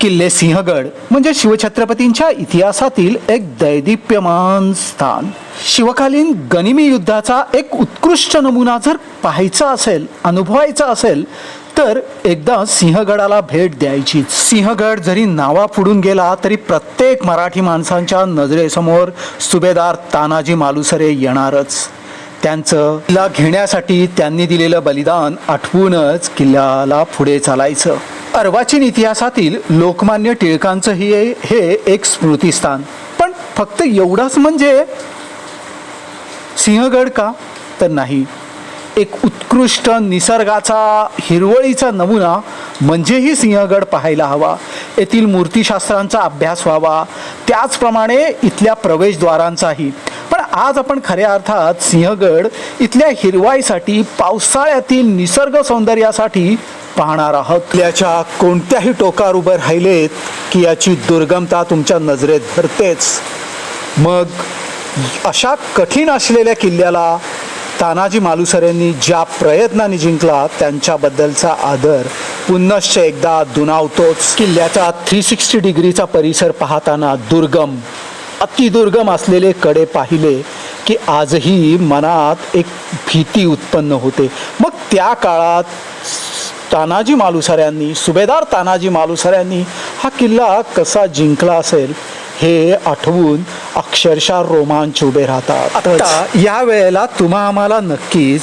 किल्ले सिंहगड म्हणजे शिवछत्रपतींच्या इतिहासातील एक दैदिप्यमान स्थान. शिवकालीन गनिमी युद्धाचा एक उत्कृष्ट नमुना जर पाहायचा असेल अनुभवायचा असेल तर एकदा सिंहगडाला भेट द्यायची. सिंहगड जरी नावा फुडून गेला तरी प्रत्येक मराठी माणसांच्या नजरेसमोर सुभेदार तानाजी मालुसरे येणारच. त्यांचं किल्ला घेण्यासाठी त्यांनी दिलेलं बलिदान आठवूनच किल्ल्याला पुढे चालायचं. अर्वाचीन इतिहासातील लोकमान्य टिळकांचं ही हे एक स्मृतिस्थान. पण फक्त एवढंच म्हणजे सिंहगड का? तर नाही. एक उत्कृष्ट निसर्गाचा हिरवळीचा नमुना म्हणजेही सिंहगड पाहायला हवा. येथील मूर्तिशास्त्रांचा अभ्यास व्हावा. त्याचप्रमाणे इथल्या प्रवेशद्वारांचाही. पण आज आपण खऱ्या अर्थात सिंहगड इथल्या हिरवाईसाठी पावसाळ्यातील निसर्ग सौंदर्यासाठी पाहणार आहोत. याच्या कोणत्याही टोकार उभे राहिलेत की याची दुर्गमता तुमच्या नजरेत भरतेच. मग अशा कठीण असलेल्या किल्ल्याला तानाजी मालुसरेंनी ज्या प्रयत्नाने जिंकला त्यांच्याबद्दलचा आदर पुनश्च एकदा दुनावतोच किल्ल्याचा थ्री सिक्स्टी डिग्रीचा परिसर पाहताना दुर्गम अतिदुर्गम असलेले कडे पाहिले की आजही मनात एक भीती उत्पन्न होते. मग त्या काळात तानाजी मालुसऱ्यांनी सुभेदार तानाजी मालुसऱ्यांनी हा किल्ला कसा जिंकला असेल हे आठवून अक्षरशः रोमांच उभे राहतात. आता या वेळेला तुम्हा आम्हाला नक्कीच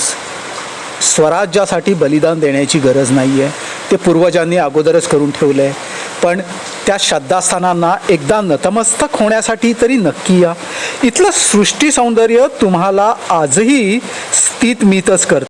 स्वराज्यासाठी बलिदान देण्याची गरज नाही आहे ते पूर्वजांनी अगोदरच करून ठेवलं आहे पण त्या श्रद्धास्थानांना एकदा नतमस्तक होण्यासाठी तरी नक्की या. इथलं सृष्टी सौंदर्य तुम्हाला आजही स्थित मितच करतं.